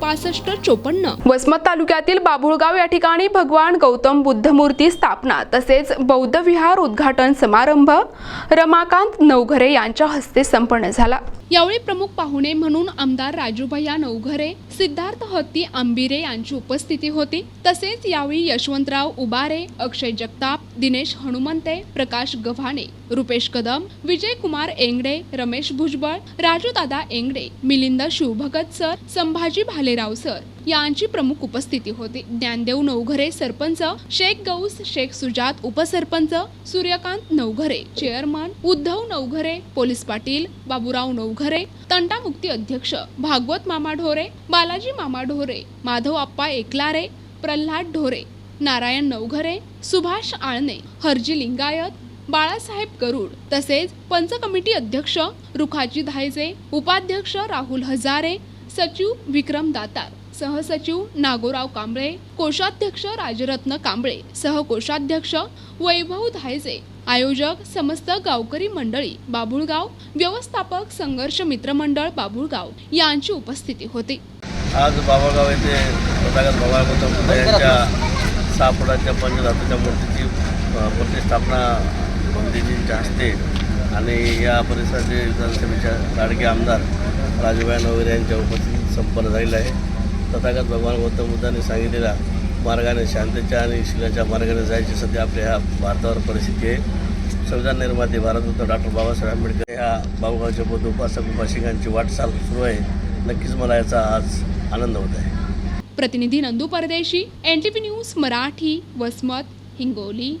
पासष्ट चोपन्न. वसमत तालुक्यातील बाभुळगाव या ठिकाणी भगवान गौतम बुद्ध मूर्ती स्थापना तसेच बौद्ध विहार उद्घाटन समारंभ रमाकांत नवघरे यांच्या हस्ते संपन्न झाला. यावेळी प्रमुख पाहुणे म्हणून आमदार राजूभैया नवघरे सिद्धार्थ हत्ती आंबिरे यांची उपस्थिती होती. तसेच यावेळी यशवंतराव उबारे अक्षय जगताप दिनेश हनुमंते प्रकाश गव्हाणे रुपेश कदम विजय कुमार एंगडे रमेश भुजबळ राजूदादा एंगडे मिलिंद शिवभगत सर संभाजी भालेराव सर यांची प्रमुख उपस्थिती होती. ज्ञानदेव नवघरे सरपंच शेख गौस शेख सुजात उपसरपंच सूर्यकांत नवघरे चेअरमन उद्धव नवघरे पोलीस पाटील बाबूराव नवघरे तंटामुक्ती अध्यक्ष भागवत मामा ढोरे बालाजी मामा ढोरे माधव आप्पा एकलारे प्रल्हाद ढोरे नारायण नवघरे सुभाष आळणे हरजी लिंगायत बाळासाहेब गरुड तसेच पंच कमिटी अध्यक्ष रुखाजी धायजे उपाध्यक्ष राहुल हजारे सचिव विक्रम दातार सहसचिव नागोराव कांबळे कोषाध्यक्ष राजरत्न कांबळे सहकोषाध्यक्ष वैभव धायजे आयोजक समस्त गावकरी मंडळी बाबुळगाव व्यवस्थापक संघर्ष मित्रमंडळ बाबुळगाव यांची उपस्थिती होती. आज बाबागाव येथे यांच्या पंचधातूच्या मूर्तीची प्रतिष्ठापना हस्ते आणि या परिसराचे विधानसभेच्या लाडके आमदार राजूभाई वगैरे यांच्या उपस्थितीत संपन्न झालेला आहे. तथागत भगवान गौतम बुद्धांनी सांगितलेल्या मार्गाने शांतीच्या आणि शिलाच्या मार्गाने जायची सध्या आपल्या ह्या भारतावर परिस्थिती आहे. संविधान निर्माते भारतरत्न डॉक्टर बाबासाहेब आंबेडकर ह्या बाबूगावच्या बौद्ध उपासक उपासिकांची वाटचाल सुरू आहे. नक्कीच मला याचा आज आनंद होत आहे. प्रतिनिधी Nandu Pardeshi N T P news Marathi Vasmat Hingoli.